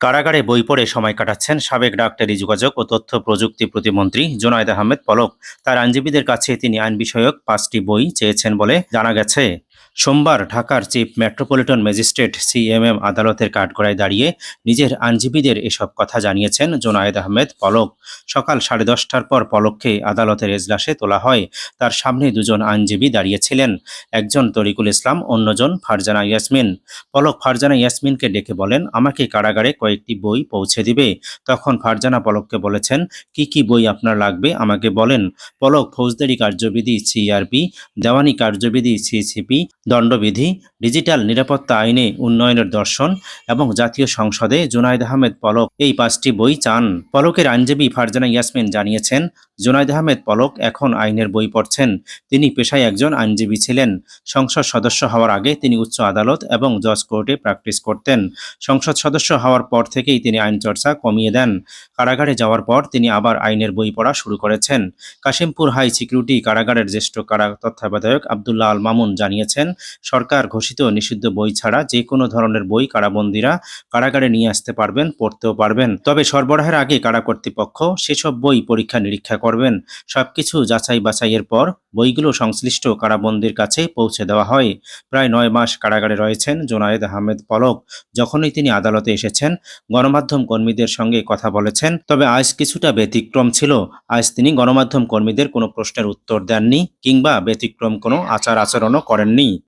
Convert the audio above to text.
কারাগারে বই পড়ে সময় কাটাচ্ছেন সাবেক ডাক্তারি যোগাযোগ ও তথ্য প্রযুক্তি প্রতিমন্ত্রী জোনায়দ আহমেদ পলক। তার আইনজীবীদের কাছে তিনি আইন বিষয়ক পাঁচটি বই চেয়েছেন বলে জানা গেছে। সোমবার ঢাকার চিফ মেট্রোপলিটন ম্যাজিস্ট্রেট সিএমএম আদালতের কাঠগড়ায় দাঁড়িয়ে নিজের আইনজীবীদের এসব কথা জানিয়েছেন জোনায়েদ আহমেদ পলক। সকাল সাড়ে দশটার পর পলককে আদালতের এজলাসে তোলা হয়। তার সামনে দুজন আইনজীবী দাঁড়িয়েছিলেন। একজন তরিকুল ইসলাম, অন্যজন ফারজানা ইয়াসমিন। পলক ফারজানা ইয়াসমিনকে ডেকে বলেন, আমাকে কারাগারে কয়েকটি বই পৌঁছে দিবে। তখন ফারজানা পলককে বলেছেন, কি কি বই আপনার লাগবে আমাকে বলেন। পলক ফৌজদারি কার্যবিধি সিআরপি দেওয়ানি কার্যবিধি সিসিপি দণ্ডবিধি, ডিজিটাল নিরাপত্তা আইনে উন্নয়নের দর্শন এবং জাতীয় সংসদে জুনাইদ আহমেদ পলক এই পাঁচটি বই চান। পলকের আইনজীবী ফারজানা ইয়াসমিন জানিয়েছেন, জুনাইদ আহমেদ পলক এখন আইনের বই পড়ছেন। তিনি পেশায় একজন আইনজীবী ছিলেন। সংসদ সদস্য হওয়ার আগে তিনি উচ্চ আদালত এবং জজ কোর্টে প্র্যাকটিস করতেন। সংসদ সদস্য হওয়ার পর থেকেই তিনি আইন চর্চা কমিয়ে দেন। কারাগারে যাওয়ার পর তিনি আবার আইনের বই পড়া শুরু করেছেন। কাশিমপুর হাই সিকিউরিটি কারাগারের জ্যেষ্ঠ কারা, তত্ত্বাবধায়ক আবদুল্লাহ আল মামুন জানিয়েছেন সরকার ঘোষিত নিষিদ্ধ বই ছাড়া যে কোনো ধরনের বই কারাবন্দীরা কারাগারে নিয়ে আসতে পারবেন, পড়তেও পারবেন। তবে সরবরাহের আগে কারা কর্তৃপক্ষ সেসব বই পরীক্ষা নিরীক্ষা করবেন। সবকিছু যাচাই বাছাইয়ের পর বইগুলো সংশ্লিষ্ট কারাবন্দির কাছে পৌঁছে দেওয়া হয়। প্রায় নয় মাস কারাগারে রয়েছেন জোনায়েদ আহমেদ পলক। যখনই তিনি আদালতে এসেছেন, গণমাধ্যম কর্মীদের সঙ্গে কথা বলেছেন। তবে আজ কিছুটা ব্যতিক্রম ছিল। আজ তিনি গণমাধ্যম কর্মীদের কোনো প্রশ্নের উত্তর দেননি কিংবা ব্যতিক্রম কোনো আচার আচরণও করেননি।